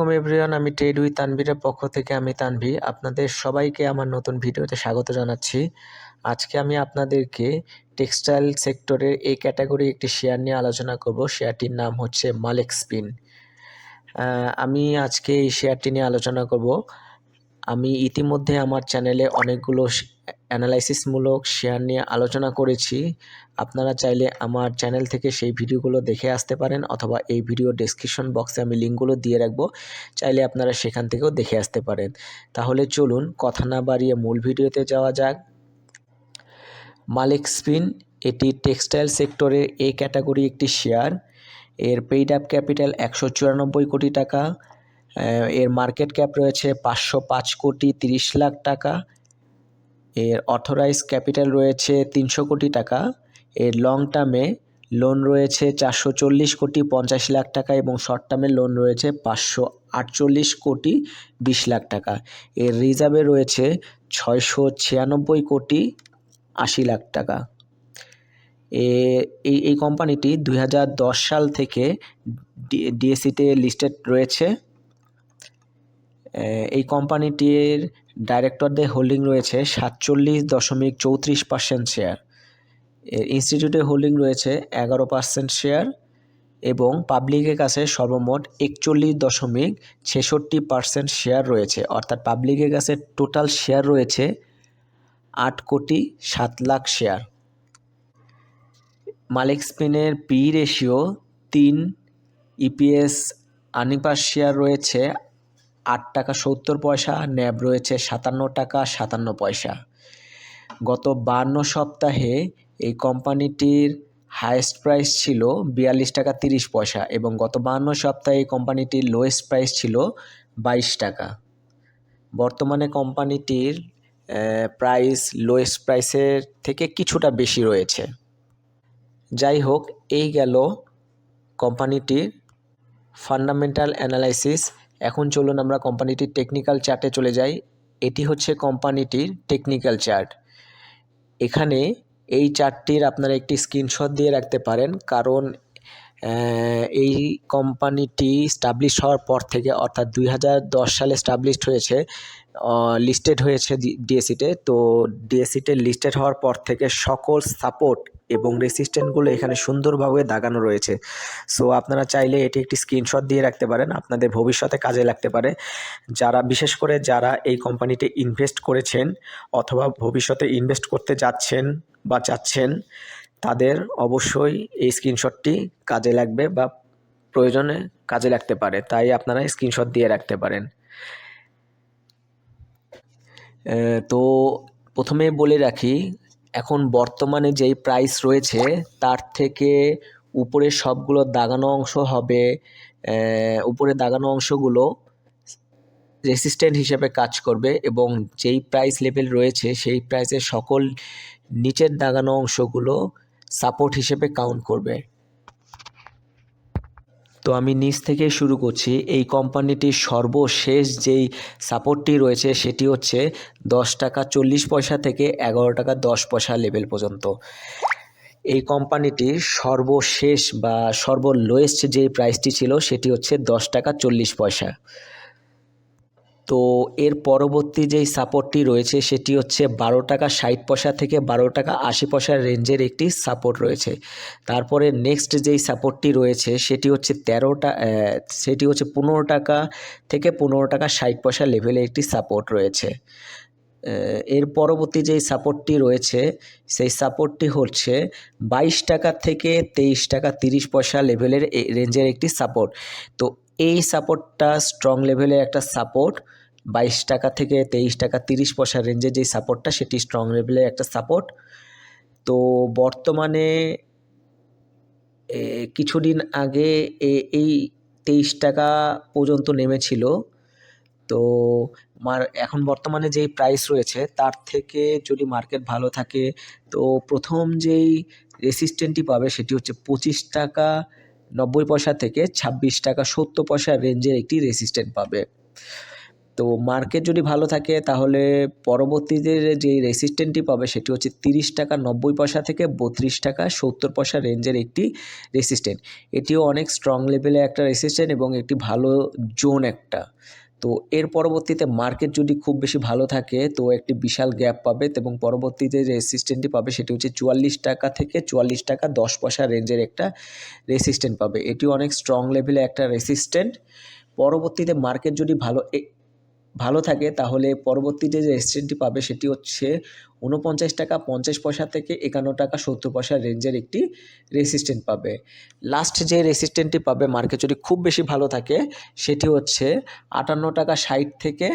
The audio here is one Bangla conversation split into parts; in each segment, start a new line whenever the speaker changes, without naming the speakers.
আলাইকুম এভরিওয়ান আমি ট্রেড উই তানভীরের পক্ষ থেকে আমি তানভীর আপনাদের সবাইকে আমার নতুন ভিডিওতে স্বাগত জানাচ্ছি। আজকে আমি আপনাদেরকে টেক্সটাইল সেক্টরের এই ক্যাটাগরি একটি শেয়ার নিয়ে আলোচনা করব। শেয়ারটির নাম হচ্ছে মালেক স্পিন। আমি আজকে এই শেয়ারটি নিয়ে আলোচনা করব। আমি ইতিমধ্যে আমার চ্যানেলে অনেকগুলো অ্যানালাইসিসমূলক শেয়ার নিয়ে আলোচনা করেছি। আপনারা চাইলে আমার চ্যানেল থেকে সেই ভিডিওগুলো দেখে আসতে পারেন অথবা এই ভিডিও ডেসক্রিপশন বক্সে আমি লিঙ্কগুলো দিয়ে রাখব। চাইলে আপনারা সেখান থেকেও দেখে আসতে পারেন। তাহলে চলুন কথা না বাড়িয়ে মূল ভিডিওতে যাওয়া যাক। মালিক স্পিন, এটি টেক্সটাইল সেক্টরের এ ক্যাটাগরি একটি শেয়ার এর পেইড আপ ক্যাপিটাল একশো চুরানব্বই কোটি টাকা। এর মার্কেট ক্যাপ রয়েছে পাঁচশো পাঁচ কোটি তিরিশ লাখ টাকা। এর অথরাইজ ক্যাপিটাল রয়েছে তিনশো কোটি টাকা। এর লং টার্মে লোন রয়েছে চারশো চল্লিশ কোটি পঞ্চাশ লাখ টাকা এবং শর্ট টার্মে লোন রয়েছে পাঁচশো আটচল্লিশ কোটি বিশ লাখ টাকা। এর রিজার্ভে রয়েছে ছয়শো ছিয়ানব্বই কোটি আশি লাখ টাকা। এই এই কোম্পানিটি দু হাজার দশ সাল থেকে ডিএসিতে লিস্টেড রয়েছে। এই কোম্পানিটির ডাইরেক্টরদের হোল্ডিং রয়েছে সাতচল্লিশ দশমিক চৌত্রিশ পার্সেন্ট শেয়ার এর ইনস্টিটিউটের হোল্ডিং রয়েছে এগারো পার্সেন্ট শেয়ার এবং পাবলিকের কাছে সর্বমোট একচল্লিশ দশমিক ছেষট্টি পার্সেন্ট শেয়ার রয়েছে। অর্থাৎ পাবলিকের কাছে টোটাল শেয়ার রয়েছে আট কোটি সাত লাখ শেয়ার মালিক স্পিনের পি রেশিও তিন ইপিএস আনিপার শেয়ার রয়েছে আট টাকা সত্তর পয়সা, ন্যাব রয়েছে সাতান্ন টাকা সাতান্ন পয়সা। গত বান্ন সপ্তাহে এই কোম্পানিটির হায়েস্ট প্রাইস ছিল বিয়াল্লিশ টাকা তিরিশ পয়সা এবং গত বান্ন সপ্তাহে এই কোম্পানিটির লোয়েস্ট প্রাইস ছিল বাইশ টাকা। বর্তমানে কোম্পানিটির প্রাইস লোয়েস্ট প্রাইসের থেকে কিছুটা বেশি রয়েছে। যাই হোক, এই গেল কোম্পানিটির ফান্ডামেন্টাল অ্যানালাইসিস এখন চলুন আমরা কোম্পানিটির টেকনিক্যাল চার্টে চলে যাই। এটি হচ্ছে কোম্পানিটির টেকনিক্যাল চার্ট এখানে এই চার্টটির আপনারা একটি স্ক্রিনশট দিয়ে রাখতে পারেন, কারণ এই কোম্পানিটি স্টাবলিশ হওয়ার পর থেকে, অর্থাৎ দুই হাজার দশ সালে স্টাবলিশড হয়েছে লিস্টেড হয়েছে ডিএসিতে তো ডিএসিতে লিস্টেড হওয়ার পর থেকে সকল সাপোর্ট এবং রেসিস্ট্যান্টগুলো এখানে সুন্দরভাবে দাগানো রয়েছে। সো আপনারা চাইলে এটি একটি স্ক্রিনশট দিয়ে রাখতে পারেন, আপনাদের ভবিষ্যতে কাজে লাগতে পারে। যারা, বিশেষ করে যারা এই কোম্পানিতে ইনভেস্ট করেছেন অথবা ভবিষ্যতে ইনভেস্ট করতে যাচ্ছেন বা চাচ্ছেন তাদের অবশ্যই এই স্ক্রিনশটটি কাজে লাগবে বা প্রয়োজনে কাজে লাগতে পারে। তাই আপনারা স্ক্রিনশট দিয়ে রাখতে পারেন। তো প্রথমে বলে রাখি, এখন বর্তমানে যেই প্রাইস রয়েছে, তার থেকে উপরে সবগুলো দাগানো অংশ হবে উপরে দাগানো অংশগুলো রেসিস্ট্যান্ট হিসেবে কাজ করবে এবং যেই প্রাইস লেভেল রয়েছে, সেই প্রাইসের সকল নিচের দাগানো অংশগুলো সাপোর্ট হিসেবে কাউন্ট করবে। তো আমি নিচ থেকে শুরু করছি। এই কোম্পানিটির সর্বশেষ যেই সাপোর্টটি রয়েছে সেটি হচ্ছে দশ টাকা চল্লিশ পয়সা থেকে এগারো টাকা দশ পয়সা লেভেল পর্যন্ত। এই কোম্পানিটির সর্বশেষ বা সর্বলোয়েস্ট যেই প্রাইসটি ছিল সেটি হচ্ছে দশ টাকা চল্লিশ পয়সা। তো এর পরবর্তী যেই সাপোর্টটি রয়েছে, সেটি হচ্ছে বারো টাকা ষাট পয়সা থেকে বারো টাকা আশি পয়সার রেঞ্জের একটি সাপোর্ট রয়েছে। তারপরে নেক্সট যেই সাপোর্টটি রয়েছে, সেটি হচ্ছে তেরোটা সেটি হচ্ছে পনেরো টাকা থেকে পনেরো টাকা ষাট পয়সা লেভেলে একটি সাপোর্ট রয়েছে। এর পরবর্তী যেই সাপোর্টটি রয়েছে, সেই সাপোর্টটি হচ্ছে বাইশ টাকা থেকে তেইশ টাকা তিরিশ পয়সা লেভেলের রেঞ্জের একটি সাপোর্ট তো এই সাপোর্টটা স্ট্রং লেভেলের একটা সাপোর্ট বাইশ টাকা থেকে তেইশ টাকা, তিরিশ পয়সা রেঞ্জে যেই সাপোর্টটা সেটি স্ট্রং লেভেলের একটা সাপোর্ট তো বর্তমানে কিছুদিন আগে এই তেইশ টাকা পর্যন্ত নেমেছিল। তো মার, এখন বর্তমানে যেই প্রাইস রয়েছে, তার থেকে যদি মার্কেট ভালো থাকে, তো প্রথম যেই রেসিস্ট্যান্টটি পাবে, সেটি হচ্ছে পঁচিশ টাকা নব্বই পয়সা থেকে ছাব্বিশ টাকা সত্তর পয়সা রেঞ্জের একটি রেসিস্ট্যান্ট পাবে। তো মার্কেট যদি ভালো থাকে, তাহলে পরবর্তীতে যে রেসিস্ট্যান্টটি পাবে, সেটি হচ্ছে তিরিশ টাকা নব্বই পয়সা থেকে বত্রিশ টাকা সত্তর পয়সা রেঞ্জের একটি রেসিস্ট্যান্ট এটিও অনেক স্ট্রং লেভেলে একটা রেসিস্ট্যান্ট এবং একটি ভালো জোন একটা। তো এর পরবর্তীতে মার্কেট যদি খুব বেশি ভালো থাকে, তো একটি বিশাল গ্যাপ পাবে এবং পরবর্তীতে যে রেসিস্ট্যান্টটি পাবে, সেটি হচ্ছে চুয়াল্লিশ টাকা থেকে চুয়াল্লিশ টাকা দশ পয়সা রেঞ্জের একটা রেসিস্ট্যান্ট পাবে। এটি অনেক স্ট্রং লেভেলে একটা রেসিস্ট্যান্ট পরবর্তীতে মার্কেট যদি ভালো ভালো থাকে, তাহলে পরবর্তীতে যে রেসিস্ট্যান্টটি পাবে সেটি হচ্ছে উনপঞ্চাশ টাকা পঞ্চাশ পয়সা থেকে একান্ন টাকা সত্তর পয়সা রেঞ্জের একটি রেসিস্ট্যান্ট পাবে। লাস্ট যে রেসিস্ট্যান্টটি পাবে মার্কেট যদি খুব বেশি ভালো থাকে, সেটি হচ্ছে আটান্ন টাকা ষাট থেকে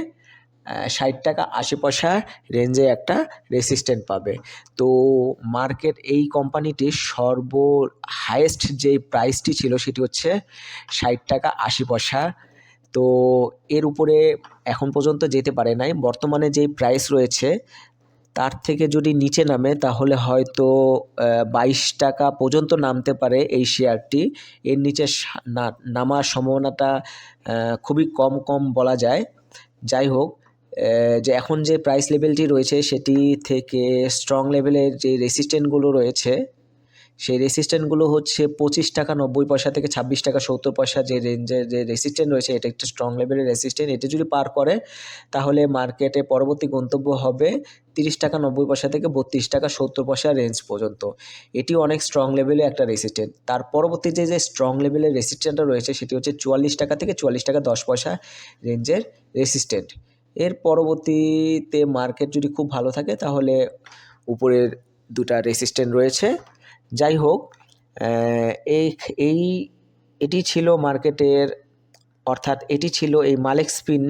ষাট টাকা আশি পয়সা রেঞ্জে একটা রেসিস্ট্যান্ট পাবে। তো মার্কেট এই কোম্পানিটির সর্ব হায়েস্ট যে প্রাইসটি ছিল সেটি হচ্ছে ষাট টাকা আশি পয়সা তো এর উপরে এখন পর্যন্ত যেতে পারে নাই। বর্তমানে যেই প্রাইস রয়েছে, তার থেকে যদি নিচে নামে, তাহলে হয়তো বাইশ টাকা পর্যন্ত নামতে পারে এই শেয়ারটি এর নিচে নামার সম্ভাবনাটা খুবই কম কম বলা যায়। যাই হোক যে এখন যে প্রাইস লেভেলটি রয়েছে, সেটি থেকে স্ট্রং লেভেলের যে রেসিস্ট্যান্টগুলো রয়েছে সেই রেসিস্ট্যান্টগুলো হচ্ছে পঁচিশ টাকা, নব্বই পয়সা থেকে ছাব্বিশ টাকা, সত্তর পয়সা যে রেঞ্জের যে রেসিস্ট্যান্ট রয়েছে, এটা একটা স্ট্রং লেভেলের রেসিস্ট্যান্ট এটা যদি পার করে, তাহলে মার্কেটে পরবর্তী গন্তব্য হবে তিরিশ টাকা, নব্বই পয়সা থেকে বত্রিশ টাকা, সত্তর পয়সা রেঞ্জ পর্যন্ত। এটি অনেক স্ট্রং লেভেলে একটা রেসিস্ট্যান্ট তার পরবর্তী যে যে স্ট্রং লেভেলের রেসিস্ট্যান্টটা রয়েছে, সেটি হচ্ছে চুয়াল্লিশ টাকা থেকে চুয়াল্লিশ টাকা, দশ পয়সা রেঞ্জের রেসিস্ট্যান্ট এর পরবর্তীতে মার্কেট যদি খুব ভালো থাকে, তাহলে উপরের দুটা রেসিস্ট্যান্ট রয়েছে। যাই হোক এই এই, এটি ছিল মার্কেটের, অর্থাৎ এটি ছিল এই মালেক স্পিন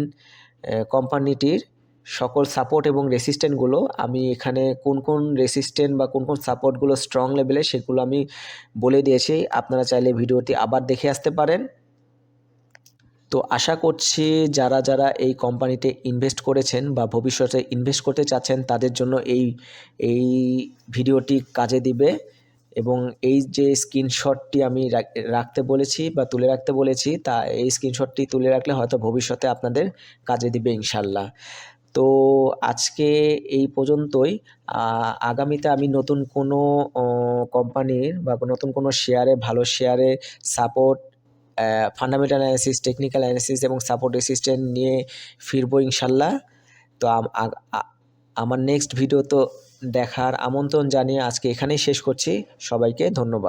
কোম্পানিটির সকল সাপোর্ট এবং রেসিস্ট্যান্টগুলো। আমি এখানে কোন কোন রেসিস্ট্যান্ট বা কোন কোন সাপোর্টগুলো স্ট্রং লেভেলে সেগুলো আমি বলে দিয়েছি। আপনারা চাইলে ভিডিওটি আবার দেখে আসতে পারেন। তো আশা করছি যারা যারা এই কোম্পানিতে ইনভেস্ট করেছেন বা ভবিষ্যতে ইনভেস্ট করতে চাচ্ছেন, তাদের জন্য এই এই ভিডিওটি কাজে দিবে। এবং এই যে স্ক্রিনশটটি আমি রাখতে বলেছি বা তুলে রাখতে বলেছি, তা এই স্ক্রিনশটটি তুলে রাখলে হয়তো ভবিষ্যতে আপনাদের কাজে দিবে ইনশাল্লাহ। তো আজকে এই পর্যন্তই। আগামীতে আমি নতুন কোনো কোম্পানির বা নতুন কোনো শেয়ারে, ভালো শেয়ারে support fundamental analysis technical analysis এবং সাপোর্ট রেসিস্ট্যান্ট নিয়ে ফিরবো ইনশাল্লাহ। তো আমার নেক্সট ভিডিও তো দেখার আমন্ত্রণ জানিয়ে আজকে এখানেই শেষ করছি। সবাইকে ধন্যবাদ।